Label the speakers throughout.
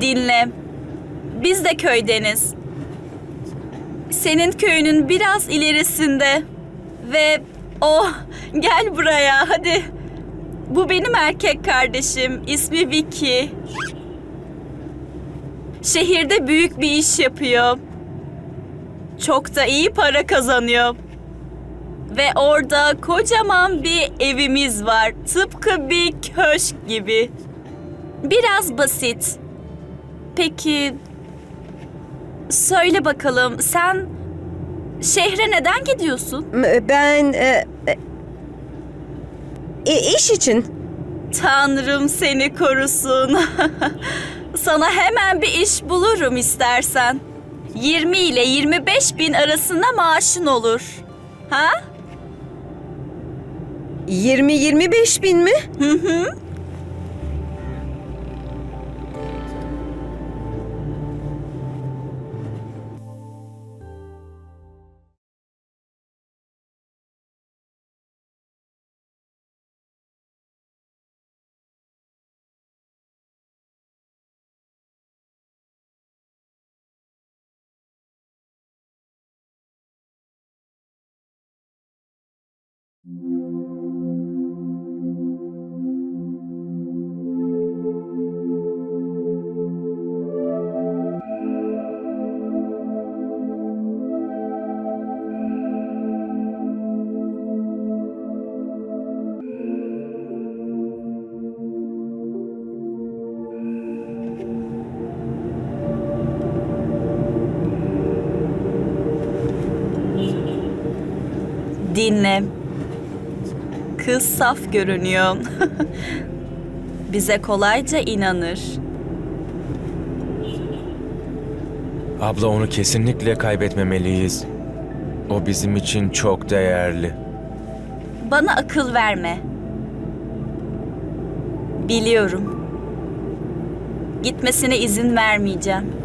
Speaker 1: Dinle. Biz de köydeniz. Senin köyünün biraz ilerisinde. Ve oh gel buraya hadi. Bu benim erkek kardeşim. İsmi Vicky. Şehirde büyük bir iş yapıyor. Çok da iyi para kazanıyor. Ve orada kocaman bir evimiz var. Tıpkı bir köşk gibi. Biraz basit. Peki söyle bakalım sen şehre neden gidiyorsun?
Speaker 2: Ben e, e, e, iş için.
Speaker 1: Tanrım seni korusun. Sana hemen bir iş bulurum istersen. 20 ile 25 bin arasında maaşın olur. Ha?
Speaker 2: 20-25 bin mi?
Speaker 1: Hı hı. Dinle. Kız saf görünüyor. Bize kolayca inanır.
Speaker 3: Abla onu kesinlikle kaybetmemeliyiz. O bizim için çok değerli.
Speaker 1: Bana akıl verme. Biliyorum. Gitmesine izin vermeyeceğim.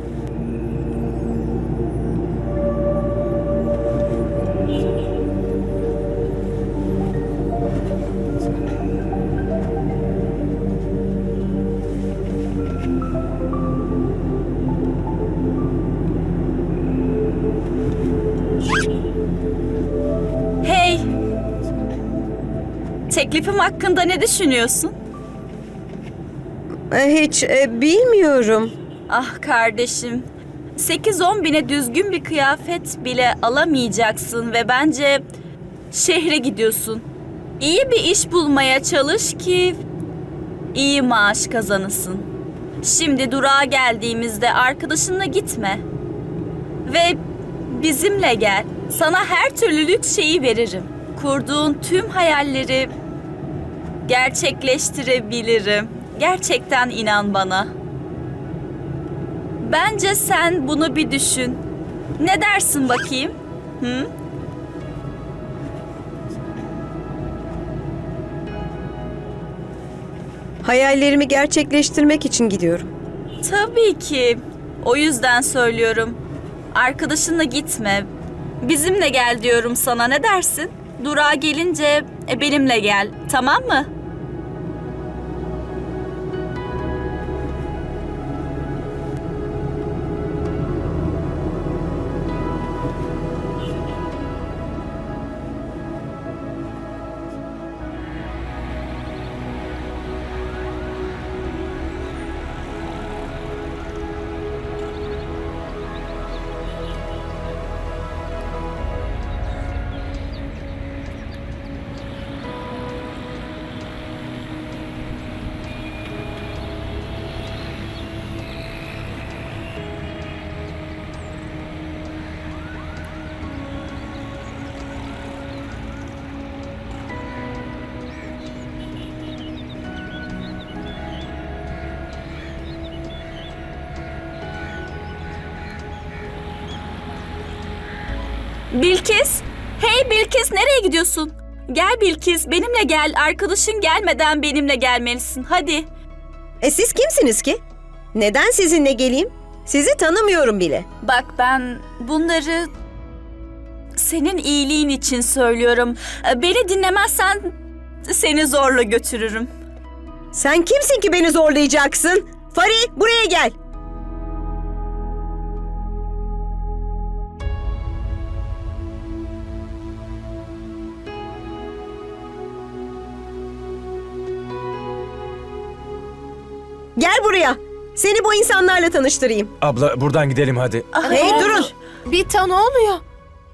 Speaker 1: Teklifim hakkında ne düşünüyorsun?
Speaker 2: E, Hiç e, bilmiyorum.
Speaker 1: Ah kardeşim. 8-10 bine düzgün bir kıyafet bile alamayacaksın ve bence şehre gidiyorsun. İyi bir iş bulmaya çalış ki iyi maaş kazanırsın. Şimdi durağa geldiğimizde arkadaşınla gitme. Ve bizimle gel. Sana her türlü lüks şeyi veririm. Kurduğun tüm hayalleri gerçekleştirebilirim. Gerçekten inan bana. Bence sen bunu bir düşün. Ne dersin bakayım? Hı?
Speaker 2: Hayallerimi gerçekleştirmek için gidiyorum.
Speaker 1: Tabii ki. O yüzden söylüyorum. Arkadaşınla gitme. Bizimle gel diyorum sana. Ne dersin? Durağa gelince e, benimle gel. Tamam mı? Bilkis. Hey Bilkis nereye gidiyorsun? Gel Bilkis benimle gel. Arkadaşın gelmeden benimle gelmelisin. Hadi.
Speaker 2: E siz kimsiniz ki? Neden sizinle geleyim? Sizi tanımıyorum bile.
Speaker 1: Bak ben bunları senin iyiliğin için söylüyorum. Ee, Beni dinlemezsen seni zorla götürürüm.
Speaker 2: Sen kimsin ki beni zorlayacaksın? Fari buraya gel. Gel buraya. Seni bu insanlarla tanıştırayım.
Speaker 3: Abla buradan gidelim hadi.
Speaker 2: hey durun.
Speaker 4: Bita ne oluyor?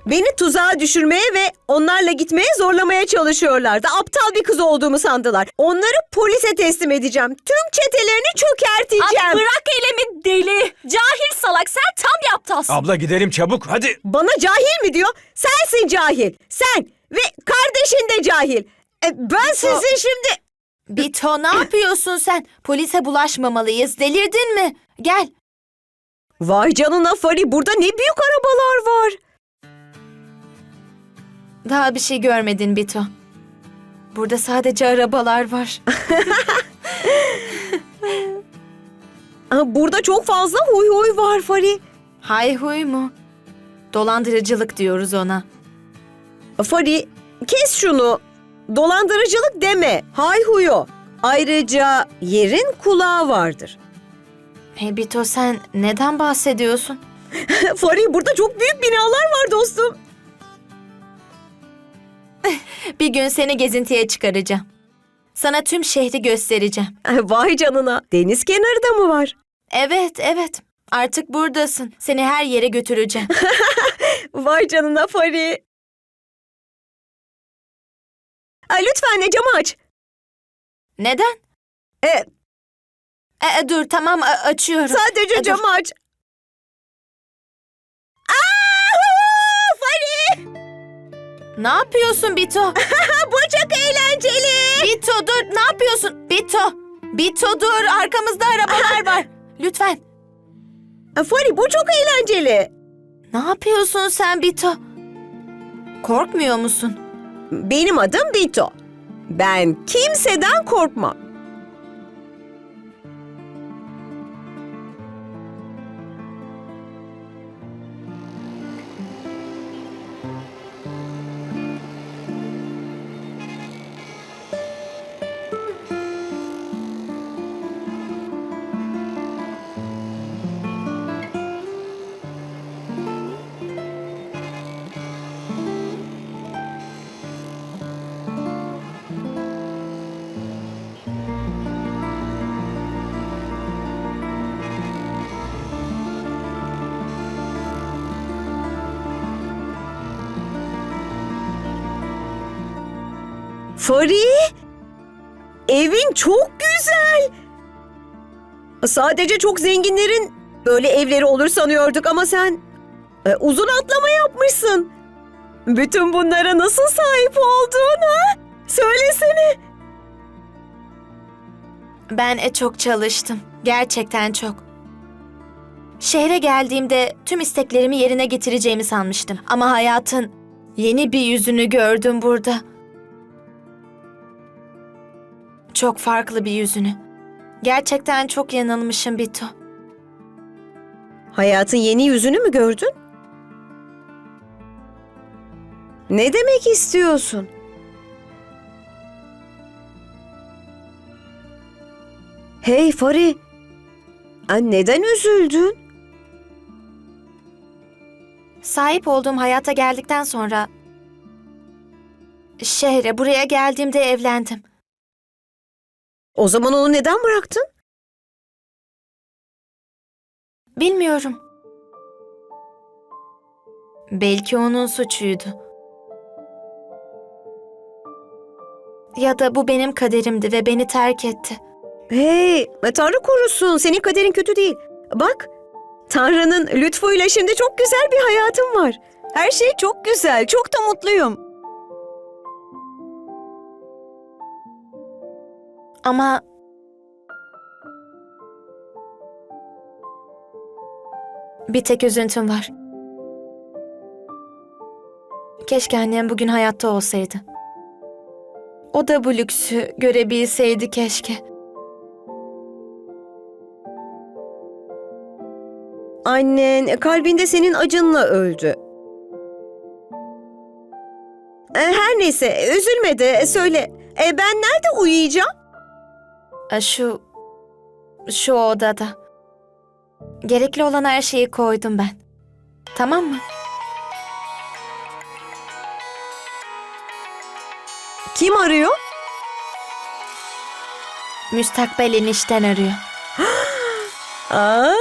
Speaker 2: Beni tuzağa düşürmeye ve onlarla gitmeye zorlamaya çalışıyorlardı. Aptal bir kız olduğumu sandılar. Onları polise teslim edeceğim. Tüm çetelerini çökerteceğim.
Speaker 1: Ay bırak elimi deli. Cahil salak sen tam bir aptalsın.
Speaker 3: Abla gidelim çabuk hadi.
Speaker 2: Bana cahil mi diyor? Sensin cahil. Sen ve kardeşin de cahil. E, ben sizi şimdi...
Speaker 4: Bito ne yapıyorsun sen? Polise bulaşmamalıyız. Delirdin mi? Gel.
Speaker 2: Vay canına Fari burada ne büyük arabalar var.
Speaker 4: Daha bir şey görmedin Bito. Burada sadece arabalar var.
Speaker 2: Burada çok fazla huy huy var Fari.
Speaker 4: Hay huy mu? Dolandırıcılık diyoruz ona.
Speaker 2: Fari kes şunu. Dolandırıcılık deme. Hay huyo. Ayrıca yerin kulağı vardır.
Speaker 4: Hey Bito sen neden bahsediyorsun?
Speaker 2: Fari burada çok büyük binalar var dostum.
Speaker 4: Bir gün seni gezintiye çıkaracağım. Sana tüm şehri göstereceğim.
Speaker 2: Vay canına. Deniz kenarı da mı var?
Speaker 4: Evet, evet. Artık buradasın. Seni her yere götüreceğim.
Speaker 2: Vay canına Fari. Ay, lütfen camı aç.
Speaker 4: Neden?
Speaker 2: E,
Speaker 4: E, dur tamam a- açıyorum.
Speaker 2: sadece
Speaker 4: E, dur.
Speaker 2: camı aç. Aa, Fari.
Speaker 4: Ne yapıyorsun Bito?
Speaker 2: Bu çok eğlenceli.
Speaker 4: Bito dur ne yapıyorsun? Bito. Bito dur arkamızda arabalar var. Lütfen.
Speaker 2: Fari bu çok eğlenceli.
Speaker 4: Ne yapıyorsun sen Bito? Korkmuyor musun?
Speaker 2: Benim adım Bito. Ben kimseden korkmam. Fari, evin çok güzel. Sadece çok zenginlerin böyle evleri olur sanıyorduk ama sen e, uzun atlama yapmışsın. Bütün bunlara nasıl sahip oldun ha? Söylesene.
Speaker 4: Ben e, çok çalıştım. Gerçekten çok. Şehre geldiğimde tüm isteklerimi yerine getireceğimi sanmıştım. Ama hayatın yeni bir yüzünü gördüm burada. Çok farklı bir yüzünü. Gerçekten çok yanılmışım Bito.
Speaker 2: Hayatın yeni yüzünü mü gördün? Ne demek istiyorsun? Hey Fari, neden üzüldün?
Speaker 4: Sahip olduğum hayata geldikten sonra şehre buraya geldiğimde evlendim.
Speaker 2: O zaman onu neden bıraktın?
Speaker 4: Bilmiyorum. Belki onun suçuydu. Ya da bu benim kaderimdi ve beni terk etti.
Speaker 2: Hey, e, Tanrı korusun. Senin kaderin kötü değil. Bak, Tanrı'nın lütfuyla şimdi çok güzel bir hayatım var. Her şey çok güzel, çok da mutluyum.
Speaker 4: Ama bir tek üzüntüm var. Keşke annem bugün hayatta olsaydı. O da bu lüksü görebilseydi keşke.
Speaker 2: Annen kalbinde senin acınla öldü. E, Her neyse, üzülme de söyle. E, ben nerede uyuyacağım?
Speaker 4: E, Şu şu odada. Gerekli olan her şeyi koydum ben. Tamam mı?
Speaker 2: Kim arıyor?
Speaker 4: Müstakbel enişten arıyor.
Speaker 2: Aa,